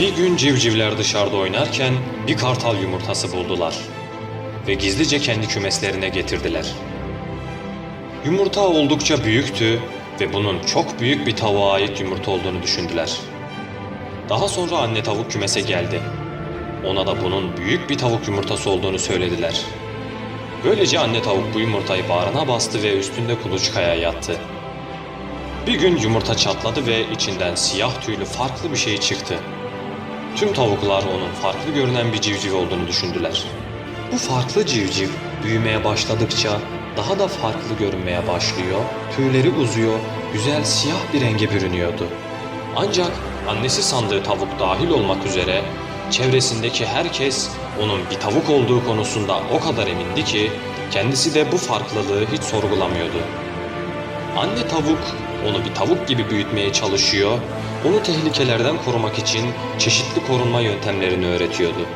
Bir gün civcivler dışarıda oynarken bir kartal yumurtası buldular ve gizlice kendi kümeslerine getirdiler. Yumurta oldukça büyüktü ve bunun çok büyük bir tavuğa ait yumurta olduğunu düşündüler. Daha sonra anne tavuk kümese geldi. Ona da bunun büyük bir tavuk yumurtası olduğunu söylediler. Böylece anne tavuk bu yumurtayı bağrına bastı ve üstünde kuluçkaya yattı. Bir gün yumurta çatladı ve içinden siyah tüylü farklı bir şey çıktı. Tüm tavuklar onun farklı görünen bir civciv olduğunu düşündüler. Bu farklı civciv büyümeye başladıkça daha da farklı görünmeye başlıyor, tüyleri uzuyor, güzel siyah bir renge bürünüyordu. Ancak annesi sandığı tavuk dahil olmak üzere çevresindeki herkes onun bir tavuk olduğu konusunda o kadar emindi ki kendisi de bu farklılığı hiç sorgulamıyordu. Anne tavuk onu bir tavuk gibi büyütmeye çalışıyor, onu tehlikelerden korumak için çeşitli korunma yöntemlerini öğretiyordu.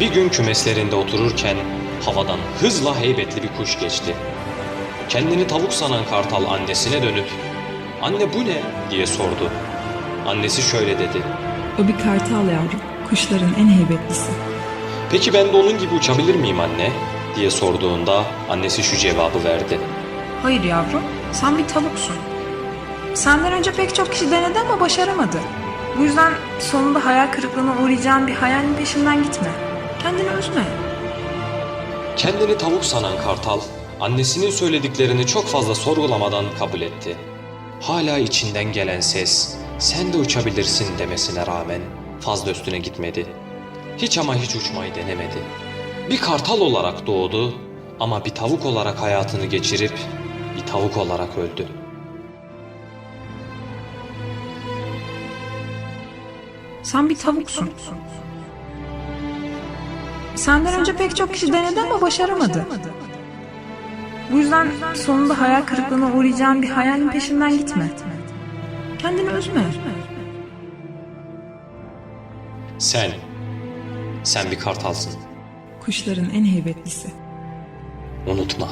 Bir gün kümeslerinde otururken havadan hızla heybetli bir kuş geçti. Kendini tavuk sanan kartal annesine dönüp "Anne bu ne?" diye sordu. Annesi şöyle dedi. O bir kartal yavrum, kuşların en heybetlisi. "Peki ben de onun gibi uçabilir miyim anne?" diye sorduğunda annesi şu cevabı verdi. Hayır yavrum, sen bir tavuksun. Senden önce pek çok kişi denedi ama başaramadı. Bu yüzden sonunda hayal kırıklığına uğrayacağın bir hayalin peşinden gitme. Kendini üzme. Kendini tavuk sanan kartal, annesinin söylediklerini çok fazla sorgulamadan kabul etti. Hala içinden gelen ses, sen de uçabilirsin demesine rağmen fazla üstüne gitmedi. Hiç ama hiç uçmayı denemedi. Bir kartal olarak doğdu ama bir tavuk olarak hayatını geçirip bir tavuk olarak öldü. Sen bir tavuksun. Senden önce pek çok kişi denedi ama başaramadı. Bu yüzden sonunda hayal kırıklığına uğrayacağın bir hayalin peşinden gitme. Kendini üzme. Sen, sen bir kartalsın. Kuşların en heybetlisi. Unutma.